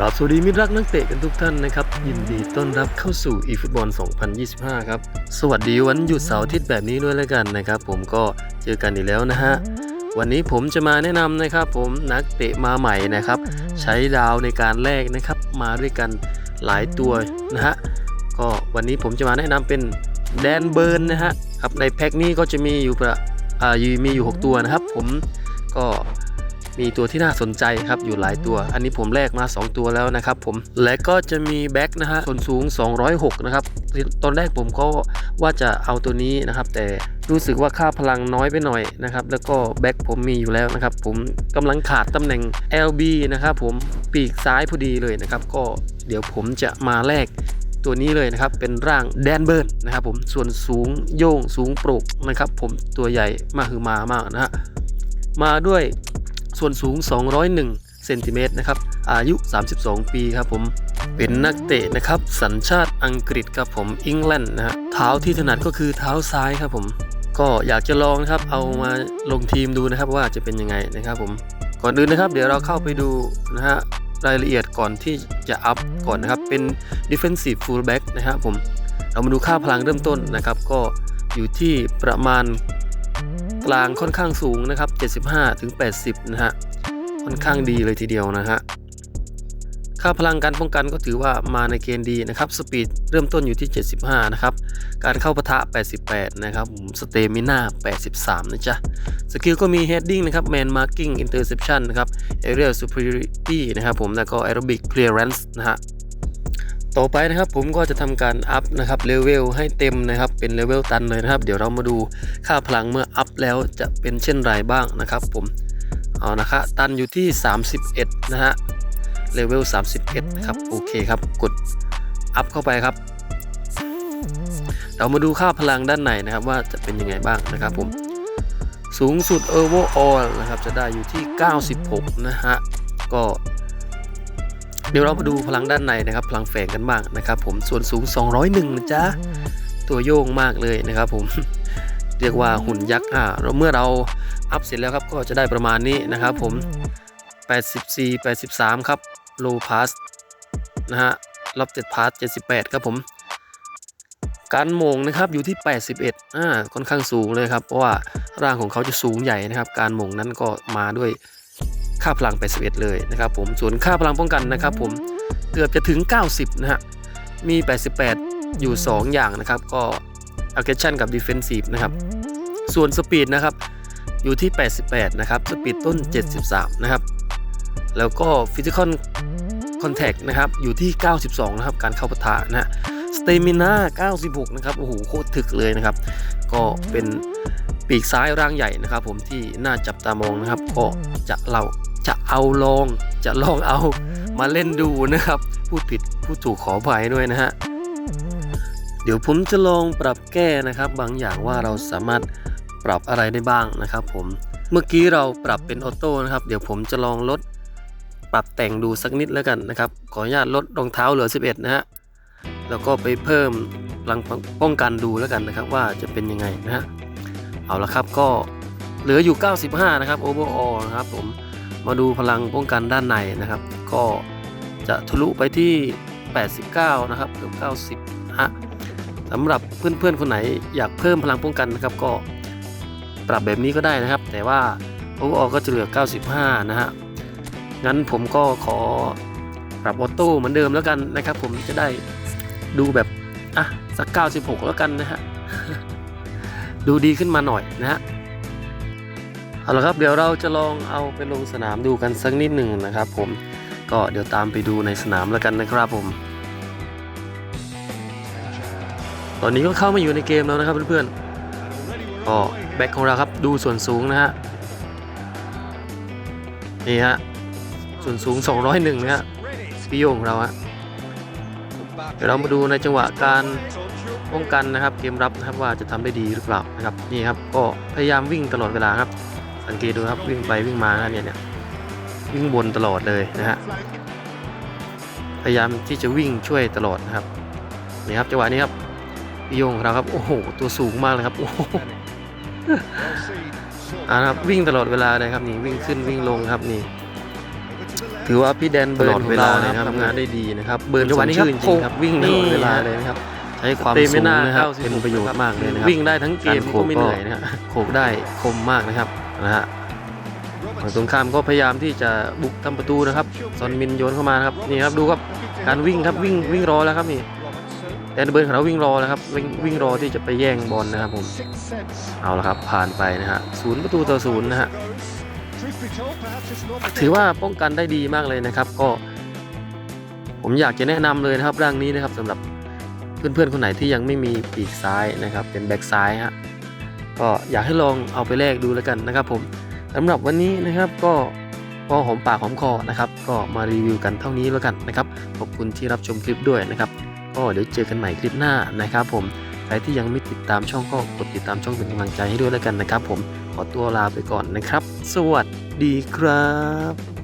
ครับสวัสดีมิตรรักนักเตะกันทุกท่านนะครับ ยินดีต้อนรับเข้าสู่ eFootball 2025 ครับ สวัสดีวันหยุดเสาร์อาทิตย์แบบนี้ด้วยแล้วกันนะครับ ผมก็เจอกันอีกแล้วนะฮะ วันนี้ผมจะมาแนะนำนะครับ ผมนักเตะมาใหม่นะครับ ใช้ดาวในการแลกนะครับ มาด้วยกันหลายตัวนะฮะก็วันนี้ผมจะมาแนะนำเป็นแดนเบิร์นนะฮะครับในแพ็คนี้ก็จะมีอยู่ประอ่ามีอยู่ 6 ตัวนะครับ ผมก็ มีตัวที่น่าสนใจครับอยู่หลายตัว อันนี้ผมแลกมา 2 ตัวแล้วนะครับผม และก็จะมีแบ็คนะฮะส่วนสูง 206 นะครับ ตอนแรกผมก็ว่าจะเอาตัวนี้นะครับ แต่รู้สึกว่าค่าพลังน้อยไปหน่อยนะครับ แล้วก็แบ็คผมมีอยู่แล้วนะครับ ผมกำลังขาดตำแหน่ง LB นะครับผมปีกซ้ายพอดีเลยนะครับ ก็เดี๋ยวผมจะมาแลกตัวนี้เลยนะครับ เป็นร่างแดนเบิร์นนะครับผมส่วนสูงโย่งสูงโปรกนะครับ ผมตัวใหญ่มาคือมามากนะฮะมาด้วย ส่วนสูง 201เซนติเมตรนะครับ อายุ 32 ปีครับผม เป็นนักเตะนะครับ สัญชาติอังกฤษครับผมอังกฤษนะฮะเท้าที่ถนัดก็คือเท้าซ้ายครับผม ก็อยากจะลองนะครับ เอามาลงทีมดูนะครับว่าจะเป็นยังไงนะครับผม ก่อนอื่นนะครับ เดี๋ยวเราเข้าไปดูนะฮะรายละเอียดก่อนที่จะอัพก่อนนะครับ เป็น defensive fullback นะครับผม เรามาดูค่าพลังเริ่มต้นนะครับ ก็อยู่ที่ประมาณ กลางค่อนข้างสูงนะครับ 75ถึง80 นะฮะ ค่อนข้างดีเลยทีเดียวนะฮะ ค่าพลังการป้องกันก็ถือว่ามาในเกณฑ์ดีนะครับ สปีดเริ่มต้นอยู่ที่ 75 นะครับ การเข้าปะทะ 88 นะครับผมสเตมิน่า 83 นะจ๊ะ สกิลก็มี heading นะครับ man marking interception นะครับ aerial superiority นะครับผม แล้วก็ aerobic clearance นะฮะ ต่อไปนะครับผมก็จะทำการอัพนะครับเลเวลให้เต็มนะครับเป็นเลเวลตันเลยนะครับ เดี๋ยวเรามาดูค่าพลังเมื่ออัพแล้วจะเป็นเช่นไรบ้างนะครับ ผมเอานะครับตันอยู่ที่ 31 นะฮะเลเวล31นะครับโอเคครับกดอัพเข้าไปครับ เรามาดูค่าพลังด้านในนะครับว่าจะเป็นยังไงบ้างนะครับผมสูงสุด overall นะครับจะได้อยู่ที่ 96 นะฮะก็ เดี๋ยวเรามาดูพลังด้านในนะครับ พลังแฝงกันบ้างนะครับผมส่วนสูง 201นะจ๊ะตัวโยงมากเลยนะครับผมเรียกว่าหุ่นยักษ์อ่าเราเมื่อเราอัพเสร็จแล้วครับก็จะได้ประมาณนี้นะครับผม 84 83 ครับ low pass นะฮะ lofted pass 78 ครับผม การโมงนะครับอยู่ที่ 81อ่าค่อนข้างสูงเลยครับ เพราะว่าร่างของเขาจะสูงใหญ่นะครับ การโมงนั้นก็มาด้วย ค่าพลัง81เลยนะครับผมส่วนค่าพลังป้องกันนะครับผมเกือบจะถึง 90 นะฮะ มี 88 อยู่ 2 อย่างนะครับ ก็ aggression กับ defensive นะครับ ส่วนสปีดนะครับ อยู่ที่ 88 นะครับสปีดต้น 73 นะครับ แล้วก็ physical contact นะครับ อยู่ที่ 92 นะครับ การเข้าปะทะนะฮะสเตมิน่า96 นะครับ โอ้โห โคตรถึกเลยนะครับ ก็เป็น ปีกซ้ายร่างใหญ่นะครับ ผมที่น่าจับตามองนะครับ ก็จะเราจะเอาลองจะลองเอามาเล่นดูนะครับ พูดผิดพูดถูกขออภัยด้วยนะฮะเดี๋ยวผมจะลองปรับแก้นะครับ บางอย่างว่าเราสามารถปรับอะไรได้บ้างนะครับ ผมเมื่อกี้เราปรับเป็นออโต้นะครับ เดี๋ยวผมจะลองลดปรับแต่งดูสักนิดแล้วกันนะครับ ขออนุญาตลดรองเท้าเหลือ 11 นะฮะแล้วก็ไปเพิ่มพลังป้องกันดูแล้วกันนะครับ ว่าจะเป็นยังไงนะฮะ เอาละครับก็เหลืออยู่ 95 นะครับ overall นะครับผมมาดูพลังป้องกันด้านในนะครับ ก็จะทะลุไปที่ 89 นะครับเกือบ90ฮะสำหรับเพื่อนๆคนไหนอยากเพิ่มพลังป้องกันนะครับ ก็ปรับแบบนี้ก็ได้นะครับ แต่ว่า overall ก็จะเหลือ 95 นะฮะงั้นผมก็ขอปรับออโต้เหมือนเดิมแล้วกันนะครับ ผมจะได้ดูแบบอะสัก 96 แล้วกันนะฮะ ดูดีขึ้นมาหน่อยนะฮะเอาละครับเดี๋ยวเราจะลองเอาไปลงสนามดูกันสักนิดหนึ่งนะครับผมก็เดี๋ยวตามไปดูในสนามแล้วกันนะครับผม ตอนนี้ก็เข้ามาอยู่ในเกมแล้วนะครับเพื่อนๆก็แบ็คของเราครับดูส่วนสูงนะฮะนี่ฮะส่วนสูง 201นะฮะพี่โยงของเราฮะเดี๋ยวเรามาดูในจังหวะการ ป้องกันนะครับเกมรับนะครับว่าจะทำได้ดีหรือเปล่านะครับนี่ครับก็พยายามวิ่งตลอดเวลาครับ สังเกตดูครับวิ่งไปวิ่งมาเนี่ยเนี่ยวิ่งบนตลอดเลยนะฮะพยายามที่จะวิ่งช่วยตลอดนะครับนี่ครับจังหวะนี้ครับพี่โยงของเราครับโอ้โหตัวสูงมากเลยครับโอ้โหอ่านะครับวิ่งตลอดเวลาเลยครับนี่วิ่งขึ้นวิ่งลงครับนี่ถือว่าพี่แดนเบิร์นตลอดของเวเราลานะครับทำงานได้ดีนะครับเบิร์นจังหวะนี้ครับสมชื่อจริงครับวิ่งตลอดเวลาเลยนะครับ ใช้ความเตสูมิงน่านะครับ96เป็นประโยชน์มากเลยนะครับวิ่งได้ทั้งเกมารโขก็ไม่เหนื่อยนะฮะโขกได้คมมากนะครับนะฮะฝั่งตรงข้ามก็พยายามที่จะบุกทำประตูนะครับซอนมินโยนเข้ามานะครับนี่ครับดูครับการวิ่งครับวิ่งวิ่งรอแล้วครับนี่แดนเบิร์นของเราวิ่งรอแล้วครับวิ่งวิ่งรอที่จะไปแย่งบอลนะครับผมเอาละครับผ่านไปนะฮะศูนย์ประตูต่อศูนย์นะฮะถือว่าป้องกันได้ดีมากเลยนะครับ ก็ ผมอยากจะแนะนำเลยนะครับร่างนี้นะครับสำหรับ เพื่อนๆคนไหนที่ยังไม่มีปีกซ้ายนะครับ เป็นแบ็กซ้ายฮะก็อยากให้ลองเอาไปแลกดูแล้วกันนะครับผมสำหรับวันนี้นะครับก็พอหอมปากหอมคอนะครับ ก็มารีวิวกันเท่านี้แล้วกันนะครับขอบคุณที่รับชมคลิปด้วยนะครับก็เดี๋ยวเจอกันใหม่คลิปหน้านะครับ ผมใครที่ยังไม่ติดตามช่องก็กดติดตามช่องเป็นกำลังใจให้ด้วยแล้วกันนะครับ ผมขอตัวลาไปก่อนนะครับ สวัสดีครับ